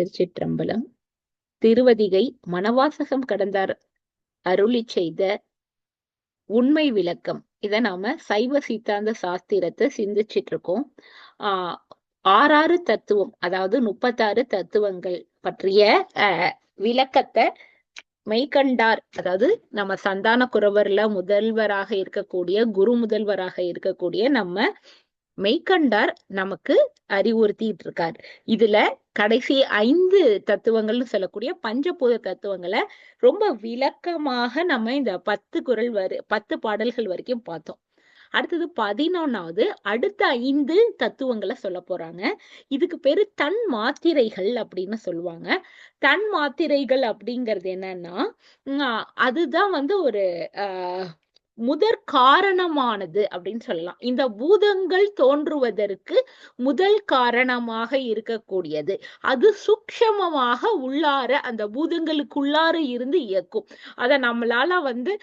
திருச்சிற்றம்பலம். திருவதிகை மணவாசகம் கடந்தார் அருளி செய்த உண்மை விளக்கம். இத நாம சைவ சித்தாந்த சாஸ்திரத்தை சிந்திச்சிட்டு இருக்கோம் ஆஹ் ஆறாறு தத்துவம் அதாவது முப்பத்தாறு தத்துவங்கள் பற்றிய விளக்கத்தை மெய்கண்டார் அதாவது நம்ம சந்தான குறவர்ல முதல்வராக இருக்கக்கூடிய குரு முதல்வராக இருக்கக்கூடிய நம்ம மெய்கண்டார் நமக்கு அறிவுறுத்திட்டு இருக்கார் இதுல கடைசி ஐந்து தத்துவங்கள்னு சொல்லக்கூடிய பஞ்சபூத தத்துவங்களை ரொம்ப விளக்கமாக நம்ம இந்த பத்து குரல் வரு பத்து பாடல்கள் வரைக்கும் பார்த்தோம். அடுத்தது பதினொன்னாவது அடுத்த ஐந்து தத்துவங்களை சொல்ல போறாங்க. இதுக்கு பேரு தன் மாத்திரைகள் அப்படின்னு சொல்லுவாங்க. தன் மாத்திரைகள் அப்படிங்கிறது என்னன்னா அதுதான் வந்து ஒரு ஆஹ் முதற் காரணமானது அப்படின்னு சொல்லலாம். இந்த பூதங்கள் தோன்றுவதற்கு முதல் காரணமாக இருக்கக்கூடியது. அது சூக்ஷமமாக உள்ளார அந்த பூதங்களுக்குள்ளார இருந்து இயக்கும். அத நம்மளால வந்து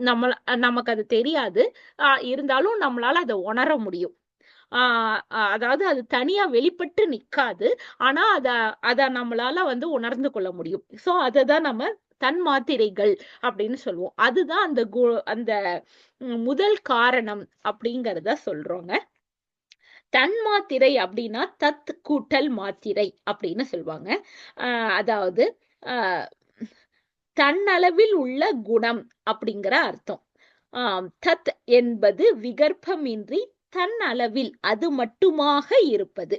நம்ம நமக்கு அது தெரியாது. ஆஹ் இருந்தாலும் நம்மளால அதை உணர முடியும். ஆஹ் அதாவது அது தனியா வெளிப்பட்டு நிக்காது. ஆனா அத அத நம்மளால வந்து உணர்ந்து கொள்ள முடியும். சோ அததான் நம்ம தன் மாத்திரைகள் அப்படின்னு சொல்லுவோம். அதுதான் அந்த கு அந்த முதல் காரணம் அப்படிங்கிறத சொல்றோங்க. தன் மாத்திரை அப்படின்னா தத் கூட்டல் மாத்திரை அப்படின்னு சொல்லுவாங்க. ஆஹ் அதாவது ஆஹ் தன்னளவில் உள்ள குணம் அப்படிங்கிற அர்த்தம். ஆஹ் தத் என்பது விகற்பமின்றி தன் அளவில் அது மட்டுமாக இருப்பது.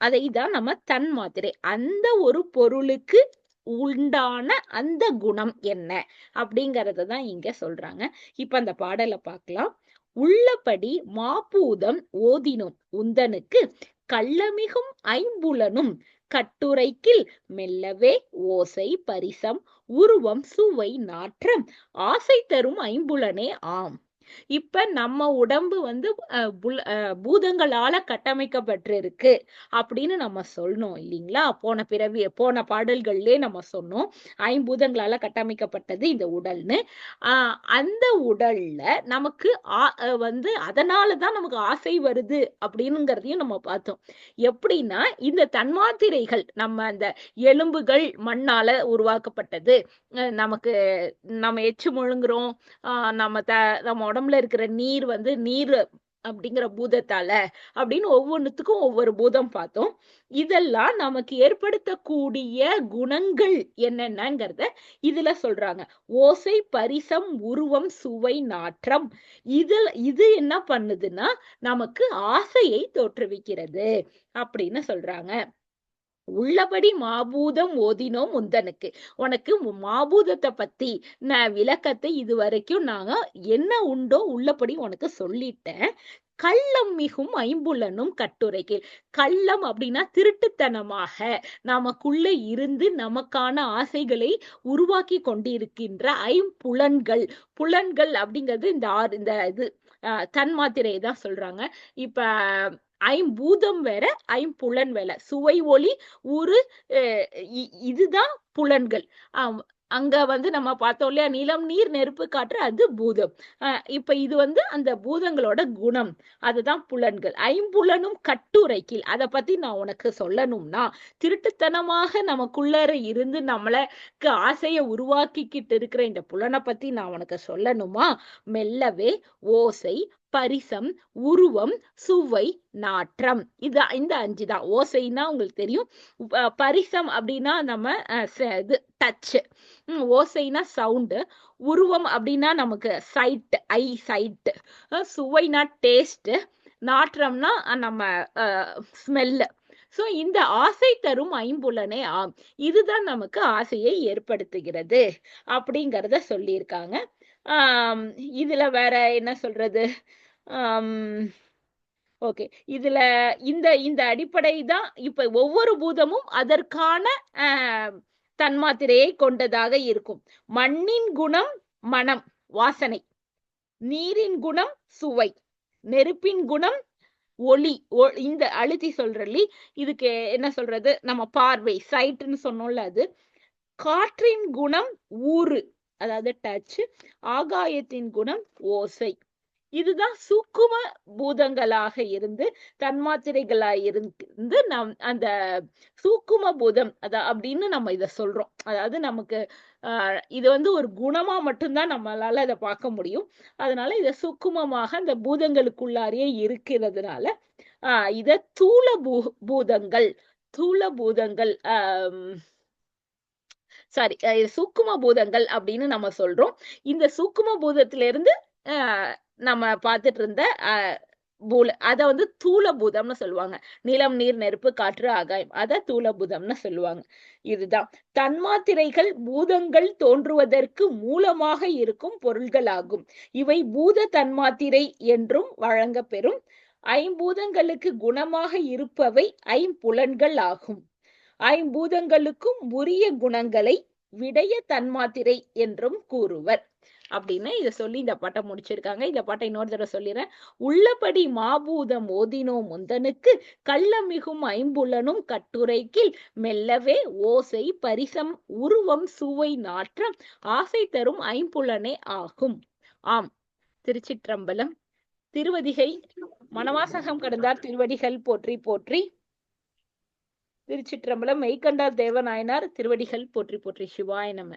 அதை தான் நம்ம தன் மாத்திரை. அந்த ஒரு பொருளுக்கு உண்டான அந்த குணம் என்ன? அப்படிங்கறத தான் இங்க சொல்றாங்க. இப்ப அந்த பாடலை பார்க்கலாம். உள்ளபடி மாபூதம் ஓதினும் உந்தனுக்கு கள்ளமிகும் ஐம்புலனும் கட்டுரைக்கில் மெல்லவே ஓசை பரிசம் உருவம் சுவை நாற்றம் ஆசை தரும் ஐம்புலனே ஆம். இப்ப நம்ம உடம்பு வந்து பூதங்களால கட்டமைக்கப்பட்டிருக்கு அப்படின்னு நம்ம சொல்லணும் இல்லைங்களா? போன பிறவி போன பாடல்கள்லயே நம்ம சொன்னோம். ஐம்பூதங்களால கட்டமைக்கப்பட்டது இந்த உடல்னு. ஆஹ் அந்த உடல்ல நமக்கு வந்து அதனாலதான் நமக்கு ஆசை வருது அப்படின்னுங்கிறதையும் நம்ம பார்த்தோம். எப்படின்னா இந்த தன்மாத்திரைகள் நம்ம அந்த எலும்புகள் மண்ணால உருவாக்கப்பட்டது. நமக்கு நம்ம எச்சு முழுங்குறோம். ஆஹ் நம்ம த நம்ம உடம்பு உடம்புல இருக்கிற நீர் வந்து நீர் அப்படிங்கிற பூதத்தால அப்படின்னு ஒவ்வொன்றுத்துக்கும் ஒவ்வொரு பூதம் பார்த்தோம். இதெல்லாம் நமக்கு ஏற்படுத்தக்கூடிய குணங்கள் என்னென்னங்கிறத இதுல சொல்றாங்க. ஓசை பரிசம் உருவம் சுவை நாற்றம். இதில் இது என்ன பண்ணுதுன்னா நமக்கு ஆசையை தோற்றுவிக்கிறது அப்படின்னு சொல்றாங்க. உள்ளபடி மாபூதம் ஓதினோம் முந்தனுக்கு. உனக்கு மாபூதத்தை பத்தி நான் விளக்கத்தை இது வரைக்கும் நாங்க என்ன உண்டோ உள்ளபடி உனக்கு சொல்லிட்டேன். கள்ளம் மிகும் ஐம்புலனும் கட்டுரைக்கு கள்ளம் அப்படின்னா திருட்டுத்தனமாக நமக்குள்ள இருந்து நமக்கான ஆசைகளை உருவாக்கி கொண்டிருக்கின்ற ஐம்புலன்கள். புலன்கள் அப்படிங்கிறது இந்த ஆறு இந்த இது தன்மாத்திரையை தான் சொல்றாங்க. இப்ப ஐம்பூதம் வேற ஐம்புலன் வேற. சுவை ஒளி ஒரு இதுதான் புலன்கள். அங்க வந்து நம்ம பார்த்தோம் இல்லையா நிலம் நீர் நெருப்பு காற்று அது பூதம். இப்ப இது வந்து அந்த பூதங்களோட குணம். அதுதான் புலன்கள். ஐம்புலனும் கட்டுரைக்கில். அதை பத்தி நான் உனக்கு சொல்லணும்னா திருட்டுத்தனமாக நமக்குள்ளர இருந்து நம்மளுக்கு ஆசையை உருவாக்கிக்கிட்டு இருக்கிற இந்த புலனை பத்தி நான் உனக்கு சொல்லணுமா? மெல்லவே ஓசை பரிசம் உருவம் சுவை நாற்றம். இது இந்த அஞ்சு தான். ஓசைன்னா உங்களுக்கு தெரியும். பரிசம் அப்படின்னா நம்ம இது டச் ஓசைனா சவுண்டு உருவம் அப்படின்னா நமக்கு சைட் ஐ சைட் சுவைனா டேஸ்ட் நாற்றம்னா நம்ம ஸ்மெல்லு சோ இந்த ஆசை தரும் ஐம்புலனே ஆம். இதுதான் நமக்கு ஆசையை ஏற்படுத்துகிறது அப்படிங்கிறத சொல்லியிருக்காங்க. இதுல வேற என்ன சொல்றது? ஓகே. இதுல இந்த இந்த அடிப்படை தான் இப்ப ஒவ்வொரு பூதமும் அதற்கான தன்மாத்திரையை கொண்டதாக இருக்கும். மண்ணின் குணம் மனம் வாசனை. நீரின் குணம் சுவை. நெருப்பின் குணம் ஒளி. இந்த அழுத்தி சொல்றலி இதுக்கு என்ன சொல்றது? நம்ம பார்வை சைட்டுன்னு சொன்னோம்ல அது. காற்றின் குணம் ஊறு. அதாவது டச் ஆகாயத்தின் குணம் ஓசை. இதுதான் சூக்கும பூதங்களாக இருந்து தன்மாத்திரைகளா இருந்து நம் அந்த சூக்கும பூதம் அத அப்படின்னு நம்ம இத சொல்றோம். அதாவது நமக்கு ஆஹ் இது வந்து ஒரு குணமா மட்டும்தான் நம்மளால அதை பார்க்க முடியும். அதனால இத சூக்குமமாக அந்த பூதங்களுக்குள்ளாரியே இருக்கிறதுனால ஆஹ் இத தூள பூ பூதங்கள் தூள பூதங்கள் ஆஹ் சாரி சூக்கும பூதங்கள் அப்படின்னு நம்ம சொல்றோம். இந்த சூக்கும பூதத்திலிருந்து ஆஹ் நம்ம பார்த்துட்டு இருந்த பூல அத வந்து தூள பூதம்னு சொல்லுவாங்க. நிலம் நீர் நெருப்பு காற்று ஆகாயம். அத தூள பூதம்னு சொல்லுவாங்க. இதுதான். தன்மாத்திரைகள் பூதங்கள் தோன்றுவதற்கு மூலமாக இருக்கும் பொருள்களாகும். இவை பூத தன்மாத்திரை என்றும் வழங்கப்பெறும். ஐம்பூதங்களுக்கு குணமாக இருப்பவை ஐம்புலன்கள் ஆகும். ஐம்பூதங்களுக்கும் உரிய குணங்களை விடைய தன்மாத்திரை என்றும் கூறுவர். அப்படின்னு இத சொல்லி இந்த பாட்டை முடிச்சிருக்காங்க. இந்த பாட்டை இன்னொரு தடவை சொல்லிடுறேன். உள்ளபடி மாபூதம் ஓதினோ முந்தனுக்கு கள்ளமிகும் ஐம்புலனும் கட்டுரைக்கில் மெல்லவே ஓசை பரிசம் உருவம் சுவை நாற்றம் ஆசை தரும் ஐம்புலனே ஆகும். ஆம். திருச்சிற்றம்பலம். திருவதிகை. மணவாசகம் கடந்தார். திருவடிகள் போற்றி போற்றி. திருச்சிற்றம்பலம் மெய்கண்டார் தேவநாயனார் திருவடிகள் போற்றி போற்றி சிவாய நம.